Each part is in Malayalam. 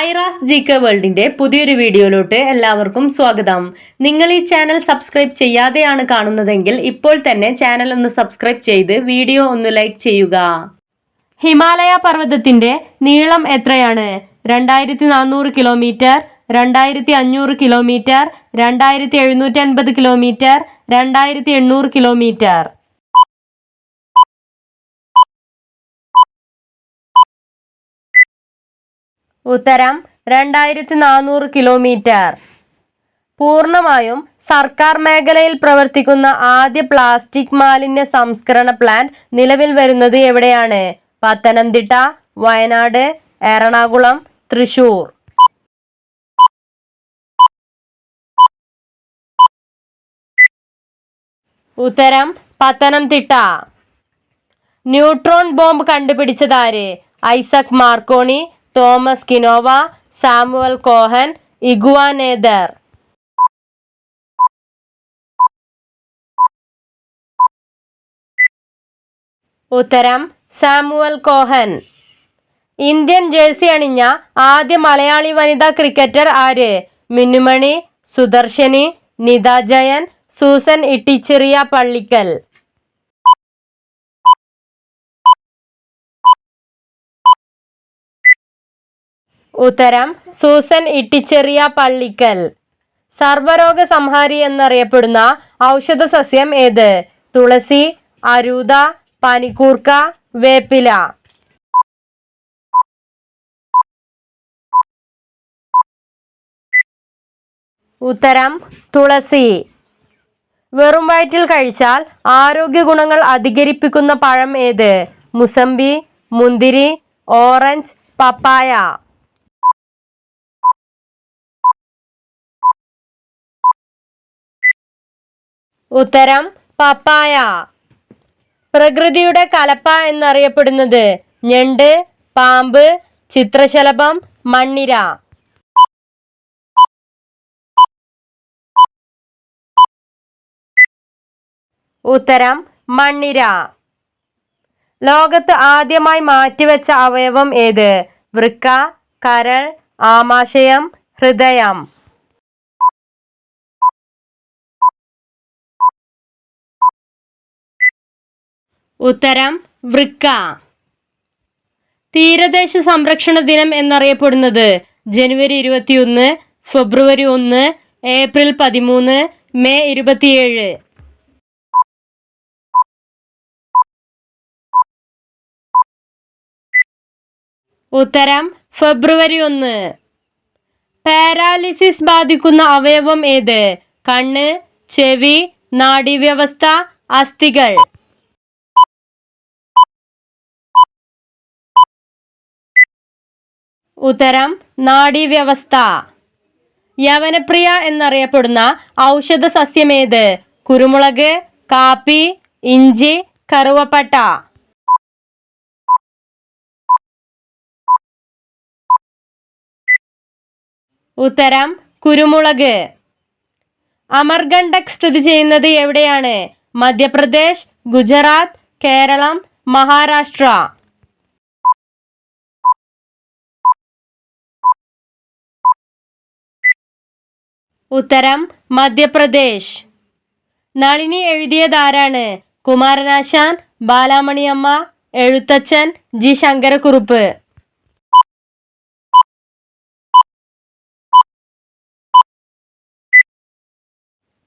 ഐറാസ് ജി കെ വേൾഡിന്റെ പുതിയൊരു വീഡിയോയിലോട്ട് എല്ലാവർക്കും സ്വാഗതം. നിങ്ങൾ ഈ ചാനൽ സബ്സ്ക്രൈബ് ചെയ്യാതെയാണ് കാണുന്നതെങ്കിൽ ഇപ്പോൾ തന്നെ ചാനൽ ഒന്ന് സബ്സ്ക്രൈബ് ചെയ്ത് വീഡിയോ ഒന്ന് ലൈക്ക് ചെയ്യുക. ഹിമാലയ പർവതത്തിന്റെ നീളം എത്രയാണ്? രണ്ടായിരത്തി നാനൂറ് കിലോമീറ്റർ രണ്ടായിരത്തി അഞ്ഞൂറ് കിലോമീറ്റർ രണ്ടായിരത്തി എഴുന്നൂറ്റി അൻപത് കിലോമീറ്റർ രണ്ടായിരത്തി എണ്ണൂറ് കിലോമീറ്റർ. ഉത്തരം രണ്ടായിരത്തി നാനൂറ് കിലോമീറ്റർ. പൂർണമായും സർക്കാർ മേഖലയിൽ പ്രവർത്തിക്കുന്ന ആദ്യ പ്ലാസ്റ്റിക് മാലിന്യ സംസ്കരണ പ്ലാന്റ് നിലവിൽ വരുന്നത് എവിടെയാണ്? പത്തനംതിട്ട വയനാട് എറണാകുളം തൃശൂർ. ഉത്തരം പത്തനംതിട്ട. ന്യൂട്രോൺ ബോംബ് കണ്ടുപിടിച്ചതാര്? ഐസക് മാർക്കോണി തോമസ് കിനോവ സാമുവൽ കോഹൻ ഇഗുവാനേദർ ഉത്തരം സാമുവൽ കോഹൻ. ഇന്ത്യൻ ജേഴ്സി അണിഞ്ഞ ആദ്യ മലയാളി വനിതാ ക്രിക്കറ്റർ ആര്? മിന്നുമണി സുദർശനി നിത ജയൻ സൂസൻ ഇട്ടിച്ചെറിയ പള്ളിക്കൽ. ഉത്തരം സൂസൻ ഇട്ടിച്ചെറിയ പള്ളിക്കൽ. സർവരോഗ സംഹാരി എന്നറിയപ്പെടുന്ന ഔഷധ സസ്യം ഏത്? തുളസി അരൂത പനിക്കൂർക്ക വേപ്പില. ഉത്തരം തുളസി. വെറും വയറ്റിൽ കഴിച്ചാൽ ആരോഗ്യ ഗുണങ്ങൾ അധികരിപ്പിക്കുന്ന പഴം ഏത്? മുസമ്പി മുന്തിരി ഓറഞ്ച് പപ്പായ. ഉത്തരം പപ്പായ. പ്രകൃതിയുടെ കലപ്പ എന്നറിയപ്പെടുന്നത് ഞണ്ട് പാമ്പ് ചിത്രശലഭം മണ്ണിര. ഉത്തരം മണ്ണിര. ലോകത്ത് ആദ്യമായി മാറ്റിവെച്ച അവയവം ഏത്? വൃക്ക കരൾ ആമാശയം ഹൃദയം. ഉത്തരം വൃക്ക. തീരദേശ സംരക്ഷണ ദിനം എന്നറിയപ്പെടുന്നത് ജനുവരി ഇരുപത്തിയൊന്ന് ഫെബ്രുവരി ഒന്ന് ഏപ്രിൽ പതിമൂന്ന് മെയ് ഇരുപത്തിയേഴ്. ഉത്തരം ഫെബ്രുവരി ഒന്ന്. പാരാലിസിസ് ബാധിക്കുന്ന അവയവം ഏത്? കണ്ണ് ചെവി നാഡീവ്യവസ്ഥ അസ്ഥികൾ. ഉത്തരം നാഡീവ്യവസ്ഥ. യവനപ്രിയ എന്നറിയപ്പെടുന്ന ഔഷധ സസ്യമേത് കുരുമുളക് കാപ്പി ഇഞ്ചി കറുവപ്പട്ട. ഉത്തരം കുരുമുളക്. അമർഗണ്ഡക് സ്ഥിതി ചെയ്യുന്നത് എവിടെയാണ്? മധ്യപ്രദേശ് ഗുജറാത്ത് കേരളം മഹാരാഷ്ട്ര. ഉത്തരം മധ്യപ്രദേശ്. നളിനി എഴുതിയതാരാണ്? കുമാരനാശാൻ ബാലാമണിയമ്മ എഴുത്തച്ഛൻ ജി. ശങ്കരക്കുറുപ്പ്.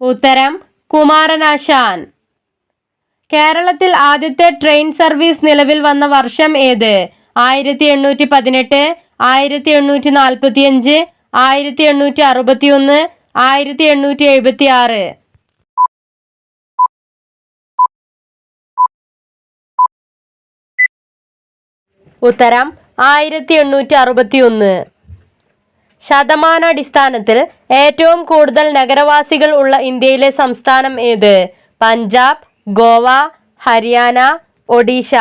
ഉത്തരം കുമാരനാശാൻ. കേരളത്തിൽ ആദ്യത്തെ ട്രെയിൻ സർവീസ് നിലവിൽ വന്ന വർഷം ഏത്? ആയിരത്തി എണ്ണൂറ്റി പതിനെട്ട് ആയിരത്തി എണ്ണൂറ്റി നാൽപ്പത്തി അഞ്ച് ആയിരത്തി എണ്ണൂറ്റി അറുപത്തി ഒന്ന് ആയിരത്തി എണ്ണൂറ്റി എഴുപത്തി ആറ് ഉത്തരം ആയിരത്തി എണ്ണൂറ്റി അറുപത്തി ഒന്ന് ശതമാനാടിസ്ഥാനത്തിൽ ഏറ്റവും കൂടുതൽ നഗരവാസികൾ ഉള്ള ഇന്ത്യയിലെ സംസ്ഥാനം ഏത്? പഞ്ചാബ് ഗോവ ഹരിയാന ഒഡീഷ.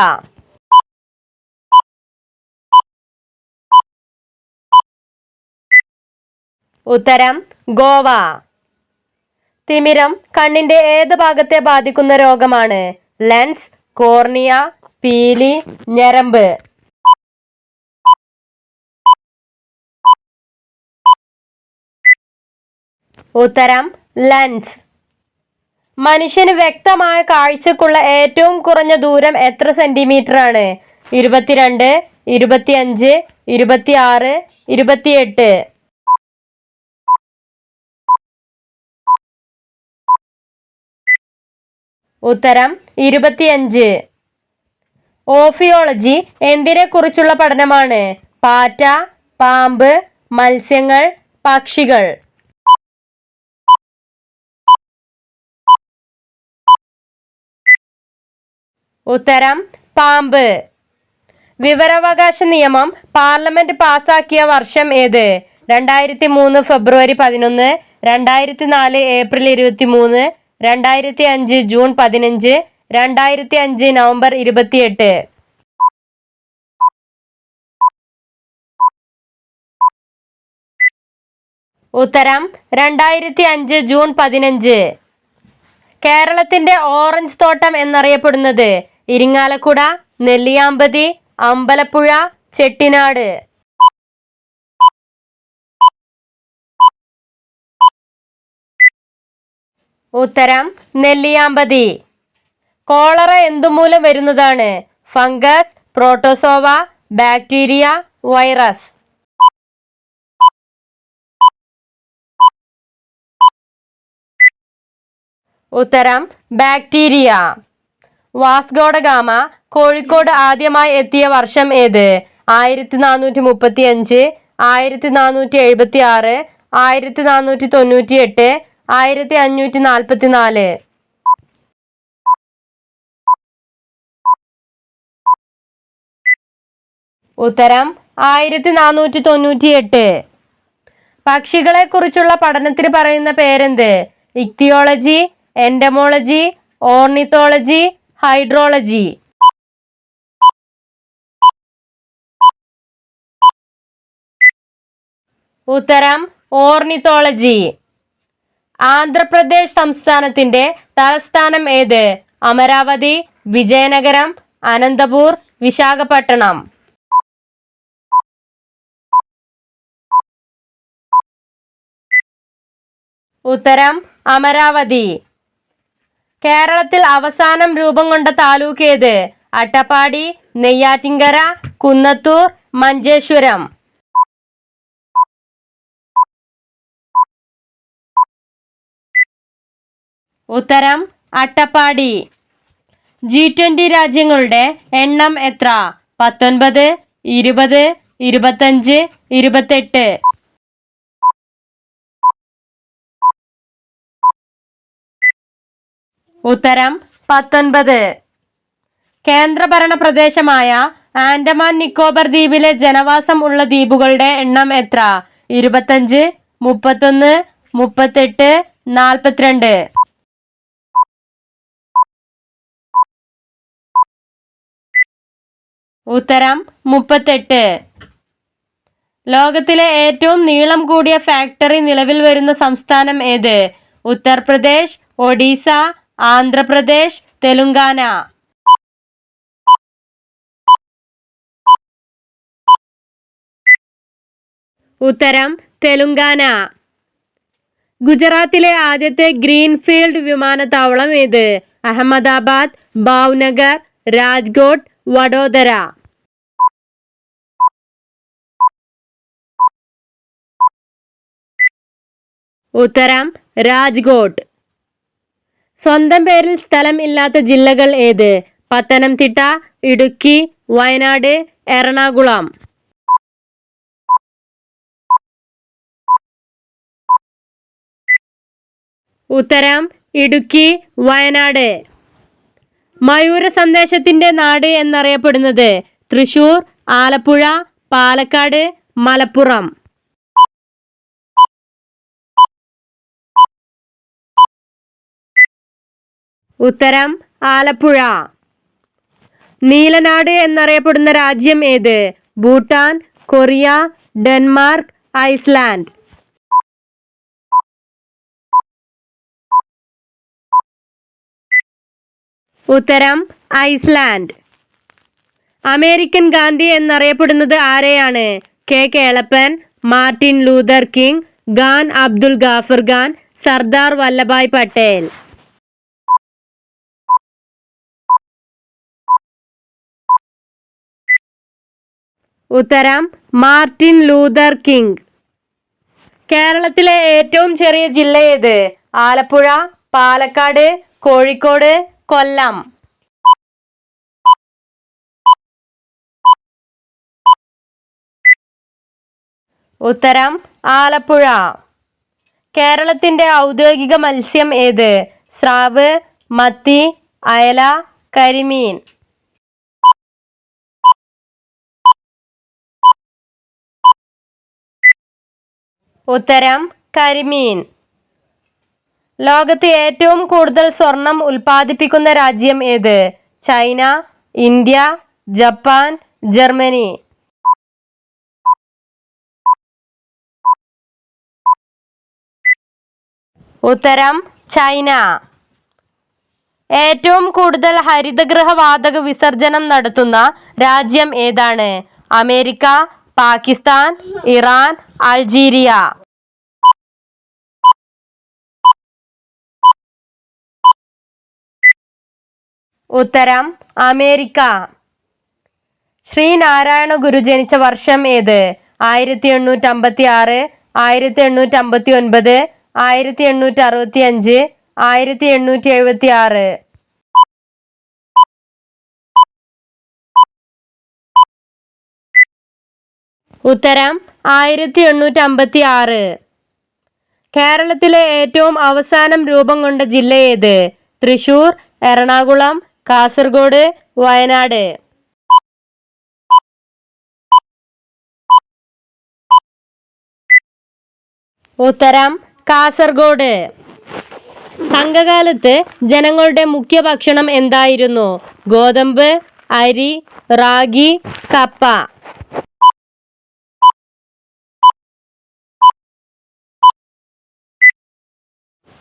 ഉത്തരം ഗോവ. തിമിരം കണ്ണിന്റെ ഏത് ഭാഗത്തെ ബാധിക്കുന്ന രോഗമാണ്? ലെൻസ് കോർണിയ പീലി ഞരമ്പ്. ഉത്തരം ലെൻസ്. മനുഷ്യന് വ്യക്തമായ കാഴ്ചക്കുള്ള ഏറ്റവും കുറഞ്ഞ ദൂരം എത്ര സെന്റിമീറ്റർ ആണ് ഇരുപത്തിരണ്ട് ഇരുപത്തിയഞ്ച് ഇരുപത്തിയാറ് ഇരുപത്തിയെട്ട്. ഉത്തരം ഇരുപത്തിയഞ്ച്. ഓഫിയോളജി എന്തിനെ കുറിച്ചുള്ള പഠനമാണ്? പാറ്റ പാമ്പ് മത്സ്യങ്ങൾ പക്ഷികൾ. ഉത്തരം പാമ്പ്. വിവരാവകാശ നിയമം പാർലമെന്റ് പാസാക്കിയ വർഷം ഏത്? രണ്ടായിരത്തി മൂന്ന് ഫെബ്രുവരി പതിനൊന്ന് രണ്ടായിരത്തി നാല് ഏപ്രിൽ ഇരുപത്തി മൂന്ന് രണ്ടായിരത്തി അഞ്ച് ജൂൺ പതിനഞ്ച് രണ്ടായിരത്തി അഞ്ച് നവംബർ ഇരുപത്തിയെട്ട്. ഉത്തരം രണ്ടായിരത്തി അഞ്ച് ജൂൺ പതിനഞ്ച്. കേരളത്തിന്റെ ഓറഞ്ച് തോട്ടം എന്നറിയപ്പെടുന്നത് ഇരിങ്ങാലക്കുട നെല്ലിയാമ്പതി അമ്പലപ്പുഴ ചെട്ടിനാട്. ഉത്തരം നെല്ലിയാമ്പതി. കോളറ എന്തുമൂലം വരുന്നതാണ്? Fungus protozoa bacteria virus. ഉത്തരം bacteria. Vasco da Gama Kozhikode ആദ്യമായി എത്തിയ വർഷം ഏത്? ആയിരത്തി നാനൂറ്റി മുപ്പത്തി അഞ്ച് ആയിരത്തി നാനൂറ്റി എഴുപത്തി ആറ് ആയിരത്തി നാനൂറ്റി തൊണ്ണൂറ്റി എട്ട് ആയിരത്തി അഞ്ഞൂറ്റി നാൽപ്പത്തി നാല് ഉത്തരം ആയിരത്തി നാനൂറ്റി തൊണ്ണൂറ്റി എട്ട് പക്ഷികളെ കുറിച്ചുള്ള പഠനത്തിന് പറയുന്ന പേരെന്ത്? Ichthyology entomology ornithology hydrology. ഉത്തരം ഓർണിത്തോളജി. ആന്ധ്രാപ്രദേശ് സംസ്ഥാനത്തിന്റെ തലസ്ഥാനം ഏത്? അമരാവതി വിജയനഗരം അനന്തപൂർ വിശാഖപട്ടണം. ഉത്തരം അമരാവതി. കേരളത്തിൽ അവസാനം രൂപം കൊണ്ട താലൂക്ക് ഏത്? അട്ടപ്പാടി നെയ്യാറ്റിങ്കര കുന്നത്തൂർ മഞ്ചേശ്വരം. ഉത്തരം അട്ടപ്പാടി. ജി ട്വന്റി രാജ്യങ്ങളുടെ എണ്ണം എത്ര? പത്തൊൻപത് ഇരുപത് ഇരുപത്തഞ്ച് ഇരുപത്തെട്ട്. ഉത്തരം പത്തൊൻപത്. കേന്ദ്രഭരണ പ്രദേശമായ ആൻഡമാൻ നിക്കോബർ ദ്വീപിലെ ജനവാസം ഉള്ള ദ്വീപുകളുടെ എണ്ണം എത്ര? ഇരുപത്തഞ്ച് മുപ്പത്തൊന്ന് മുപ്പത്തെട്ട് നാൽപ്പത്തിരണ്ട്. ഉത്തരം മുപ്പത്തെട്ട്. ലോകത്തിലെ ഏറ്റവും നീളം കൂടിയ ഫാക്ടറി നിലവിൽ വരുന്ന സംസ്ഥാനം ഏത്? ഉത്തർപ്രദേശ് ഒഡീസ ആന്ധ്രാപ്രദേശ് തെലുങ്കാന. ഉത്തരം തെലുങ്കാന. ഗുജറാത്തിലെ ആദ്യത്തെ ഗ്രീൻഫീൽഡ് വിമാനത്താവളം ഏത്? അഹമ്മദാബാദ് ഭാവ്നഗർ രാജ്കോട്ട് വഡോദര. ഉത്തരം രാജ്കോട്ട്. സ്വന്തം പേരിൽ സ്ഥലം ഇല്ലാത്ത ജില്ലകൾ ഏത്? പത്തനംതിട്ട ഇടുക്കി വയനാട് എറണാകുളം. ഉത്തരം ഇടുക്കി വയനാട്. മയൂര സന്ദേശത്തിന്റെ നാട് എന്നറിയപ്പെടുന്നത് തൃശൂർ ആലപ്പുഴ പാലക്കാട് മലപ്പുറം. ഉത്തരം ആലപ്പുഴ. നീലനാട് എന്നറിയപ്പെടുന്ന രാജ്യം ഏത്? Bhutan Korea Denmark Iceland. ഉത്തരം ഐസ്ലാൻഡ്. അമേരിക്കൻ ഗാന്ധി എന്നറിയപ്പെടുന്നത് ആരെയാണ്? K. Kelappan Martin Luther King Khan Abdul Ghaffar Khan Sardar Vallabhbhai Patel. ഉത്തരം മാർട്ടിൻ ലൂതർ കിങ്. കേരളത്തിലെ ഏറ്റവും ചെറിയ ജില്ല ഏത്? ആലപ്പുഴ പാലക്കാട് കോഴിക്കോട് കൊല്ലം. ഉത്തരം ആലപ്പുഴ. കേരളത്തിന്റെ ഔദ്യോഗിക മത്സ്യം ഏത്? സ്രാവ് മത്തി അയല കരിമീൻ. ഉത്തരം കരിമീൻ. ലോകത്ത് ഏറ്റവും കൂടുതൽ സ്വർണം ഉൽപ്പാദിപ്പിക്കുന്ന രാജ്യം ഏത്? China India Japan Germany. ഉത്തരം ചൈന. ഏറ്റവും കൂടുതൽ ഹരിതഗൃഹ വാതക വിസർജനം നടത്തുന്ന രാജ്യം ഏതാണ്? America Pakistan Iran Algeria. ഉത്തരം അമേരിക്ക. ശ്രീനാരായണ ഗുരു ജനിച്ച വർഷം ഏത്? ആയിരത്തി എണ്ണൂറ്റി അമ്പത്തി ആറ് ആയിരത്തി എണ്ണൂറ്റി അമ്പത്തി ഒൻപത് ആയിരത്തി എണ്ണൂറ്റി അറുപത്തി അഞ്ച് ആയിരത്തി എണ്ണൂറ്റി എഴുപത്തി ആറ് ഉത്തരം ആയിരത്തി എണ്ണൂറ്റി അമ്പത്തി ആറ് കേരളത്തിലെ ഏറ്റവും അവസാനം രൂപം കൊണ്ട ജില്ല ഏത്? തൃശൂർ എറണാകുളം കാസർഗോഡ് വയനാട്. ഉത്തരം കാസർഗോഡ്. സംഘകാലത്ത് ജനങ്ങളുടെ മുഖ്യ ഭക്ഷണം എന്തായിരുന്നു? ഗോതമ്പ് അരി റാഗി കപ്പ.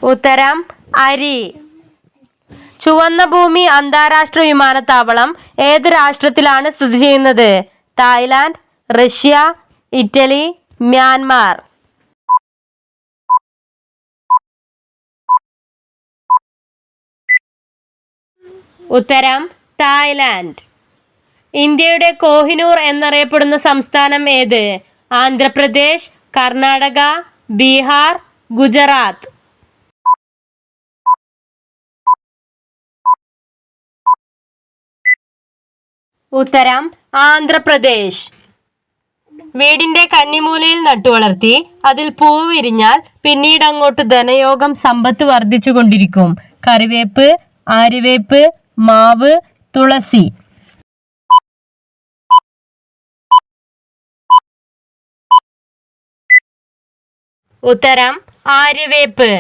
ഉത്തരം അരി. ചുവന്ന ഭൂമി അന്താരാഷ്ട്ര വിമാനത്താവളം ഏത് രാഷ്ട്രത്തിലാണ് സ്ഥിതി ചെയ്യുന്നത്? Thailand Russia Italy Myanmar. ഉത്തരം തായ്ലാന്റ്. ഇന്ത്യയുടെ കോഹിനൂർ എന്നറിയപ്പെടുന്ന സംസ്ഥാനം ഏത്? ആന്ധ്രാപ്രദേശ് കർണാടക ബീഹാർ ഗുജറാത്ത്. ഉത്തരം ആന്ധ്രാപ്രദേശ്. വീടിന്റെ കന്നിമൂലയിൽ നട്ടുവളർത്തി അതിൽ പൂവ് വിരിഞ്ഞാൽ പിന്നീട് അങ്ങോട്ട് ധനയോഗം സമ്പത്ത് വർദ്ധിച്ചു കൊണ്ടിരിക്കും. കറിവേപ്പ് ആര്യവേപ്പ് മാവ് തുളസി. ഉത്തരം ആര്യവേപ്പ്.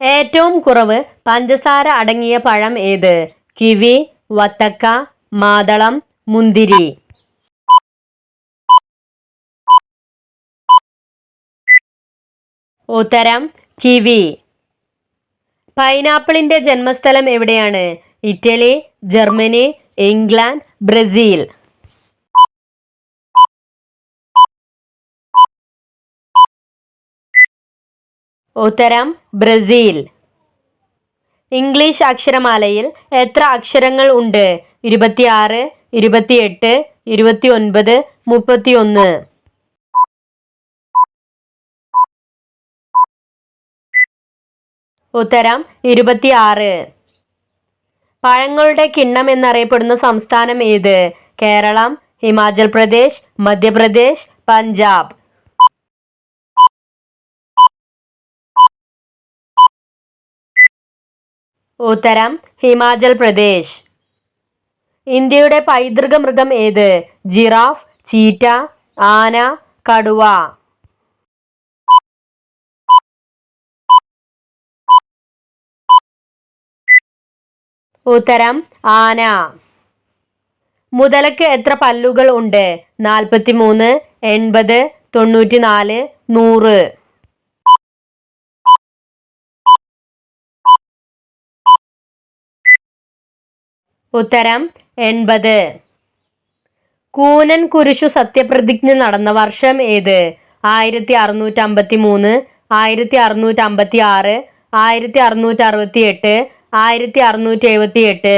ഏറ്റവും കുറവ് പഞ്ചസാര അടങ്ങിയ പഴം ഏത്? കിവി വത്തക്ക മാതളം മുന്തിരി. ഉത്തരം കിവി. പൈനാപ്പിളിന്റെ ജന്മസ്ഥലം എവിടെയാണ്? Italy Germany England Brazil. ഉത്തരം ബ്രസീൽ. ഇംഗ്ലീഷ് അക്ഷരമാലയിൽ എത്ര അക്ഷരങ്ങൾ ഉണ്ട്? ഇരുപത്തിയാറ് ഇരുപത്തിയെട്ട് ഇരുപത്തി ഒൻപത് മുപ്പത്തി ഒന്ന് ഉത്തരം ഇരുപത്തിയാറ്. പഴങ്ങളുടെ കിണ്ണം എന്നറിയപ്പെടുന്ന സംസ്ഥാനം ഏത്? കേരളം ഹിമാചൽ പ്രദേശ് മധ്യപ്രദേശ് പഞ്ചാബ്. ഉത്തരം ഹിമാചൽ പ്രദേശ്. ഇന്ത്യയുടെ പൈതൃക മൃഗം ഏത്? ജിറാഫ് ചീറ്റ ആന കടുവ. ഉത്തരം ആന. മുതലക്ക് എത്ര പല്ലുകൾ ഉണ്ട്? നാൽപ്പത്തി മൂന്ന് എൺപത് തൊണ്ണൂറ്റി നാല് നൂറ്. ഉത്തരം എൺപത്. കൂനൻ കുരിശു സത്യപ്രതിജ്ഞ നടന്ന വർഷം ഏത്? ആയിരത്തി അറുന്നൂറ്റി അമ്പത്തി മൂന്ന് ആയിരത്തി അറുന്നൂറ്റി അമ്പത്തി ആറ് ആയിരത്തി അറുന്നൂറ്റി അറുപത്തി എട്ട് ആയിരത്തി അറുന്നൂറ്റി എഴുപത്തി എട്ട്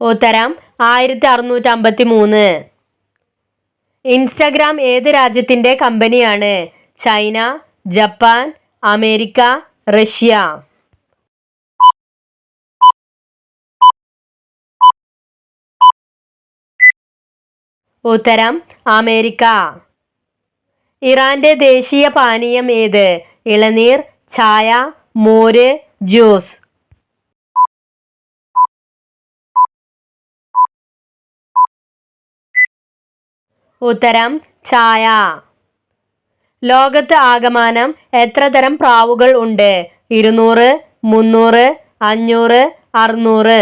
ഉത്തരം ആയിരത്തി അറുന്നൂറ്റി അമ്പത്തി മൂന്ന് ഇൻസ്റ്റഗ്രാം ഏത് രാജ്യത്തിന്റെ കമ്പനിയാണ്? China Japan America Russia. ഉത്തരം അമേരിക്ക. ഇറാന്റെ ദേശീയ പാനീയം ഏത്? ഇളനീർ ചായ മോര് ജ്യൂസ്. ഉത്തരം ചായ. ലോകത്ത് ആകമാനം എത്ര തരം പ്രാവുകൾ ഉണ്ട്? ഇരുന്നൂറ് മുന്നൂറ് അഞ്ഞൂറ് അറുന്നൂറ്.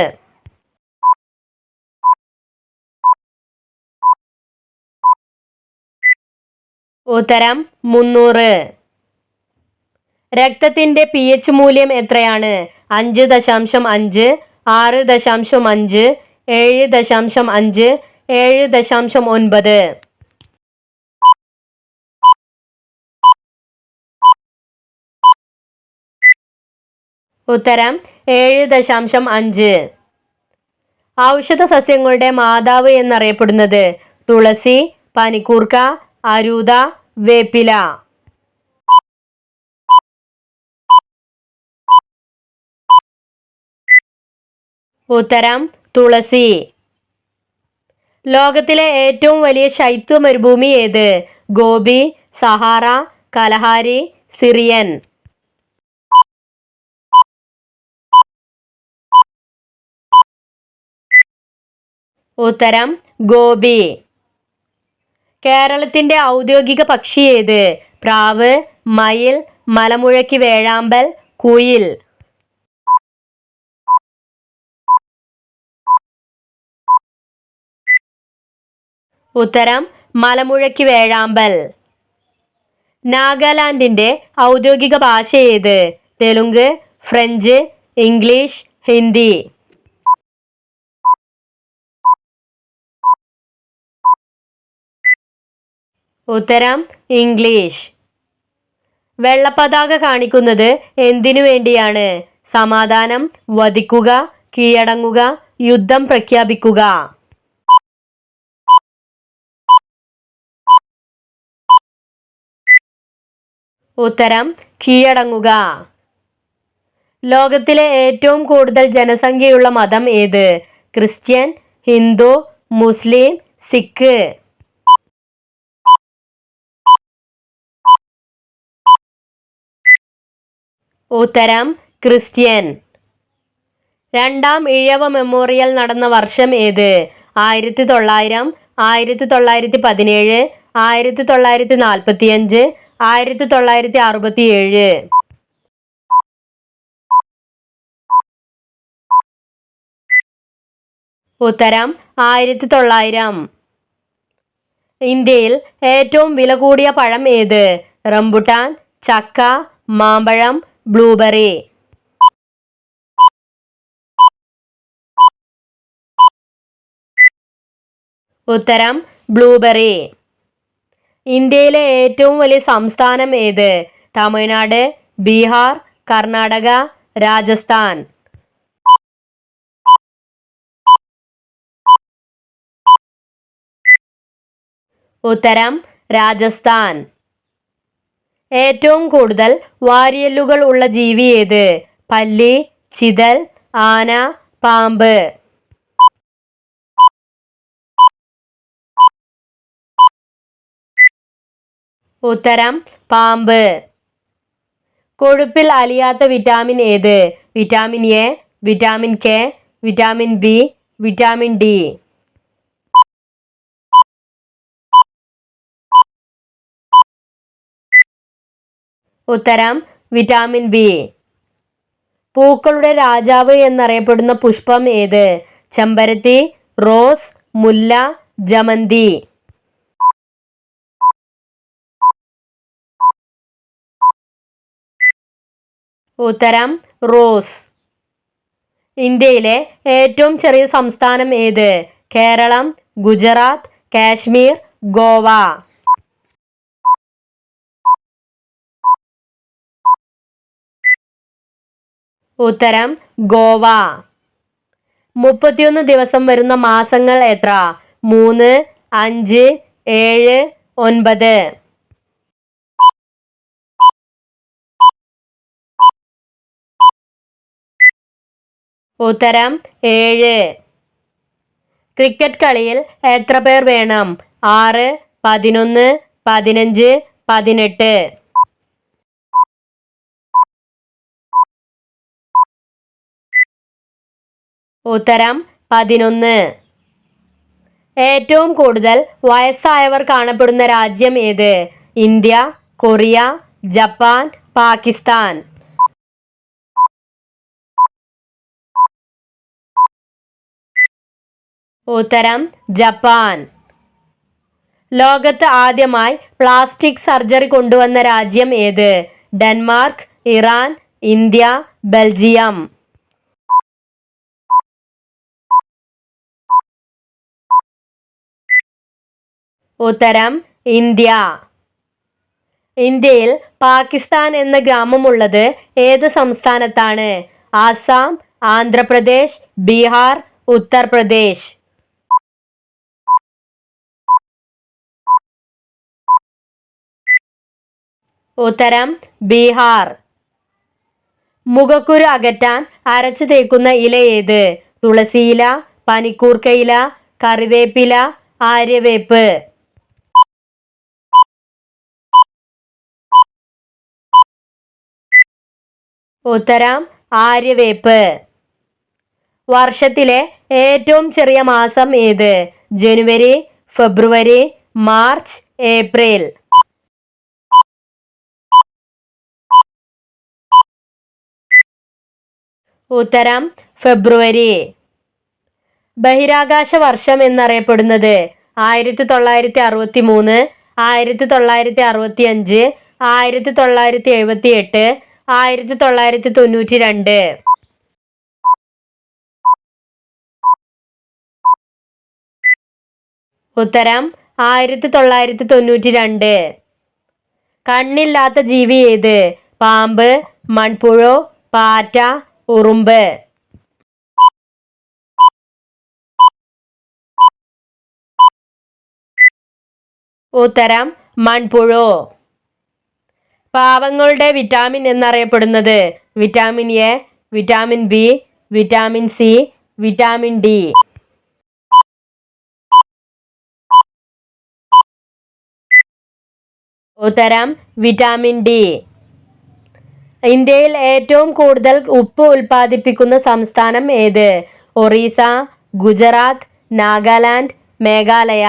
ഉത്തരം മുന്നൂറ്. രക്തത്തിന്റെ പി എച്ച് മൂല്യം എത്രയാണ്? അഞ്ച് ദശാംശം അഞ്ച് ആറ് ദശാംശം അഞ്ച് ഏഴ് ദശാംശം അഞ്ച് ഏഴ് ദശാംശം ഒൻപത്. ഉത്തരം ഏഴ് ദശാംശം അഞ്ച്. ഔഷധ സസ്യങ്ങളുടെ മാതാവ് എന്നറിയപ്പെടുന്നത് തുളസി പനിക്കൂർക്ക അരൂത വേപ്പില. ഉത്തരം തുളസി. ലോകത്തിലെ ഏറ്റവും വലിയ ശൈത്യ മരുഭൂമി ഏത്? Gobi Sahara Kalahari Syrian. ഉത്തരം ഗോപി. കേരളത്തിന്റെ ഔദ്യോഗിക പക്ഷി ഏത്? പ്രാവ് മയിൽ മലമുഴക്കി വേഴാമ്പൽ കുയിൽ. ഉത്തരം മലമുഴക്കി വേഴാമ്പൽ. നാഗാലാൻഡിന്റെ ഔദ്യോഗിക ഭാഷ ഏത്? Telugu French English Hindi. ഉത്തരം ഇംഗ്ലീഷ്. വെള്ളപ്പതാക കാണിക്കുന്നത് എന്തിനു വേണ്ടിയാണ്? സമാധാനം വധിക്കുക കീഴടങ്ങുക യുദ്ധം പ്രഖ്യാപിക്കുക. ഉത്തരം കീഴടങ്ങുക. ലോകത്തിലെ ഏറ്റവും കൂടുതൽ ജനസംഖ്യയുള്ള മതം ഏത്? ക്രിസ്ത്യൻ ഹിന്ദു മുസ്ലിം സിഖ്. ഉത്തരം ക്രിസ്ത്യൻ. രണ്ടാം ഇഴവ മെമ്മോറിയൽ നടന്ന വർഷം ഏത്? ആയിരത്തി തൊള്ളായിരം ആയിരത്തി തൊള്ളായിരത്തി പതിനേഴ് ആയിരത്തി തൊള്ളായിരത്തി നാൽപ്പത്തി അഞ്ച് ആയിരത്തി തൊള്ളായിരത്തി അറുപത്തി ഏഴ് ഉത്തരം ആയിരത്തി തൊള്ളായിരം ഇന്ത്യയിൽ ഏറ്റവും വില കൂടിയ പഴം ഏത്? റംബുട്ടാൻ ചക്ക മാമ്പഴം ബ്ലൂബെറി. ഉത്തരം ബ്ലൂബെറി. ഇന്ത്യയിലെ ഏറ്റവും വലിയ സംസ്ഥാനം ഏത്? തമിഴ്നാട് ബീഹാർ കർണാടക രാജസ്ഥാൻ. ഉത്തരം രാജസ്ഥാൻ. ഏറ്റവും കൂടുതൽ വാരിയല്ലുകൾ ഉള്ള ജീവി ഏത്? പല്ലി ചിതൽ ആന പാമ്പ്. ഉത്തരം പാമ്പ്. കൊഴുപ്പിൽ അലിയാത്ത വിറ്റാമിൻ ഏത്? Vitamin A vitamin K vitamin B vitamin D. ഉത്തരം വിറ്റാമിൻ ബി. പൂക്കളുടെ രാജാവ് എന്നറിയപ്പെടുന്ന പുഷ്പം ഏത്? ചെമ്പരത്തി റോസ് മുല്ല ജമന്തി. ഉത്തരം റോസ്. ഇന്ത്യയിലെ ഏറ്റവും ചെറിയ സംസ്ഥാനം ഏത്? കേരളം ഗുജറാത്ത് കാശ്മീർ ഗോവ. ഉത്തരം ഗോവ. മുപ്പത്തിയൊന്ന് ദിവസം വരുന്ന മാസങ്ങൾ എത്ര? മൂന്ന് അഞ്ച് ഏഴ് ഒൻപത്. ഉത്തരം ഏഴ്. ക്രിക്കറ്റ് കളിയിൽ എത്ര പേർ വേണം? ആറ് പതിനൊന്ന് പതിനഞ്ച് പതിനെട്ട്. ഉത്തരം പതിനൊന്ന്. ഏറ്റവും കൂടുതൽ വയസ്സായവർ കാണപ്പെടുന്ന രാജ്യം ഏത്? India Korea Japan Pakistan. ഉത്തരം ജപ്പാൻ. ലോകത്ത് ആദ്യമായി പ്ലാസ്റ്റിക് സർജറി കൊണ്ടുവന്ന രാജ്യം ഏത്? Denmark Iran India Belgium. ഉത്തരം ഇന്ത്യ. ഇന്ത്യയിൽ പാകിസ്ഥാൻ എന്ന ഗ്രാമമുള്ളത് ഏത് സംസ്ഥാനത്താണ്? ആസാം ആന്ധ്രാപ്രദേശ് ബീഹാർ ഉത്തർപ്രദേശ്. ഉത്തരം ബീഹാർ. മുഖക്കുരു അകറ്റാൻ അരച്ചു തേക്കുന്ന ഇല ഏത്? തുളസിയില പനിക്കൂർക്കയില കറിവേപ്പില ആര്യവേപ്പ്. ഉത്തരം ആര്യവേപ്പ്. വർഷത്തിലെ ഏറ്റവും ചെറിയ മാസം ഏത്? ജനുവരി ഫെബ്രുവരി മാർച്ച് ഏപ്രിൽ. ഉത്തരം ഫെബ്രുവരി. ബഹിരാകാശ വർഷം എന്നറിയപ്പെടുന്നത് ആയിരത്തി തൊള്ളായിരത്തി അറുപത്തി മൂന്ന് ആയിരത്തി തൊള്ളായിരത്തി അറുപത്തി അഞ്ച് ആയിരത്തി തൊള്ളായിരത്തി എഴുപത്തി എട്ട് ആയിരത്തി തൊള്ളായിരത്തി തൊണ്ണൂറ്റി രണ്ട് ഉത്തരം ആയിരത്തി തൊള്ളായിരത്തി തൊണ്ണൂറ്റി രണ്ട് കണ്ണില്ലാത്ത ജീവി ഏത്? പാമ്പ് മൺപുഴു പാറ്റ ഉറുമ്പ്. ഉത്തരം മൺപുഴു. പാവങ്ങളുടെ വിറ്റാമിൻ എന്നറിയപ്പെടുന്നത്? Vitamin A vitamin B vitamin C vitamin D. ഉത്തരം വിറ്റാമിൻ ഡി. ഇന്ത്യയിൽ ഏറ്റവും കൂടുതൽ ഉപ്പ് ഉൽപ്പാദിപ്പിക്കുന്ന സംസ്ഥാനം ഏത്? ഒറീസ ഗുജറാത്ത് നാഗാലാൻഡ് മേഘാലയ.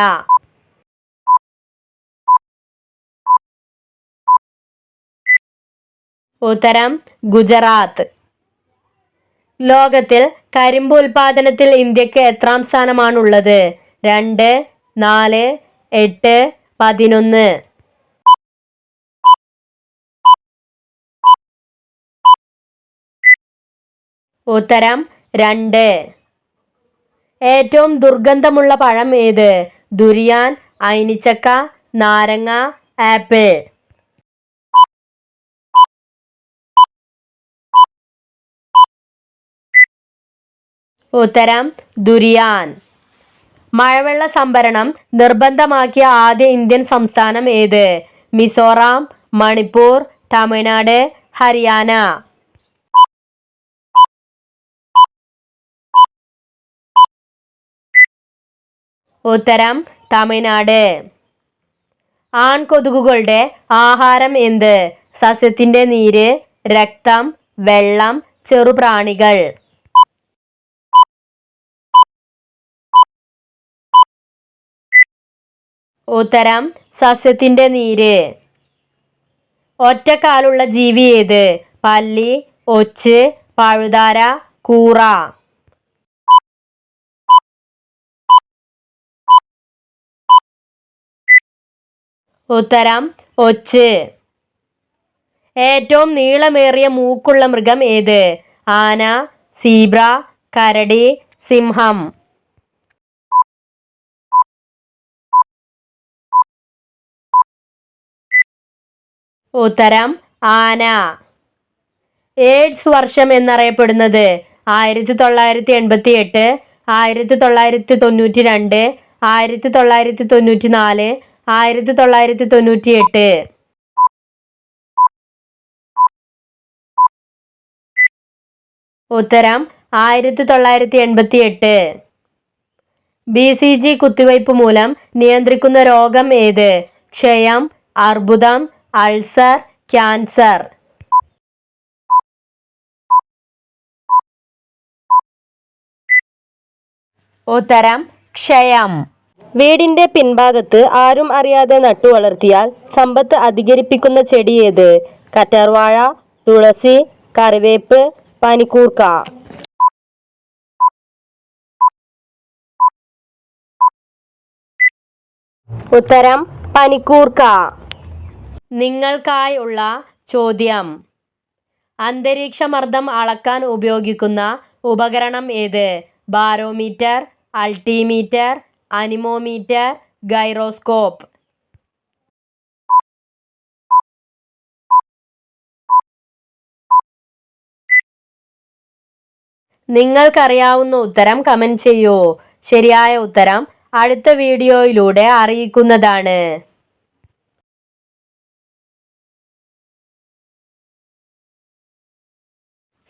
ഉത്തരം ഗുജറാത്ത്. ലോകത്തിൽ കരിമ്പ് ഉൽപാദനത്തിൽ ഇന്ത്യയ്ക്ക് എത്രാം സ്ഥാനമാണുള്ളത്? രണ്ട് നാല് എട്ട് പതിനൊന്ന്. ഉത്തരം രണ്ട്. ഏറ്റവും ദുർഗന്ധമുള്ള പഴം ഏത്? ദുരിയാൻ ഐനിച്ചക്ക നാരങ്ങ ആപ്പിൾ. ഉത്തരം ദുരിയാൻ. മഴവെള്ള സംഭരണം നിർബന്ധമാക്കിയ ആദ്യ ഇന്ത്യൻ സംസ്ഥാനം ഏത്? മിസോറാം മണിപ്പൂർ തമിഴ്നാട് ഹരിയാന. ഉത്തരം തമിഴ്നാട്. ആൺകൊതുകുകളുടെ ആഹാരം എന്ത്? സസ്യത്തിന്റെ നീര് രക്തം വെള്ളം ചെറുപ്രാണികൾ. ഉത്തരം സസ്യത്തിന്റെ നീര്. ഒറ്റക്കാലുള്ള ജീവി ഏത്? പല്ലി ഒച്ച് പഴുതാര കൂറ. ഉത്തരം ഒച്ച്. ഏറ്റവും നീളമേറിയ മൂക്കുള്ള മൃഗം ഏത്? ആന സീബ്ര കരടി സിംഹം. ഉത്തരം ആന. എയ്ഡ്സ് വർഷം എന്നറിയപ്പെടുന്നത് ആയിരത്തി തൊള്ളായിരത്തി എൺപത്തി എട്ട് ആയിരത്തി തൊള്ളായിരത്തി തൊണ്ണൂറ്റി രണ്ട് ആയിരത്തി തൊള്ളായിരത്തി തൊണ്ണൂറ്റി നാല് ആയിരത്തി തൊള്ളായിരത്തി തൊണ്ണൂറ്റി എട്ട് ഉത്തരം ആയിരത്തി തൊള്ളായിരത്തി എൺപത്തി എട്ട് ബി സി ജി കുത്തിവയ്പ് മൂലം നിയന്ത്രിക്കുന്ന രോഗം ഏത്? ക്ഷയം അർബുദം അൾസർ ക്യാൻസർ. ഉത്തരം ക്ഷയം. വീടിന്റെ പിൻഭാഗത്ത് ആരും അറിയാതെ നട്ടു വളർത്തിയാൽ സമ്പത്ത് അധികരിപ്പിക്കുന്ന ചെടി ഏത്? കറ്റാർവാഴ തുളസി കറിവേപ്പ് പനിക്കൂർക്ക. ഉത്തരം പനിക്കൂർക്ക. നിങ്ങൾക്കായി ചോദ്യം ചോദ്യം. അന്തരീക്ഷമർദ്ദം അളക്കാൻ ഉപയോഗിക്കുന്ന ഉപകരണം ഏത്? Barometer altimeter anemometer gyroscope. നിങ്ങൾക്കറിയാവുന്ന ഉത്തരം കമന്റ് ചെയ്യൂ. ശരിയായ ഉത്തരം അടുത്ത വീഡിയോയിലൂടെ അറിയിക്കുന്നതാണ്.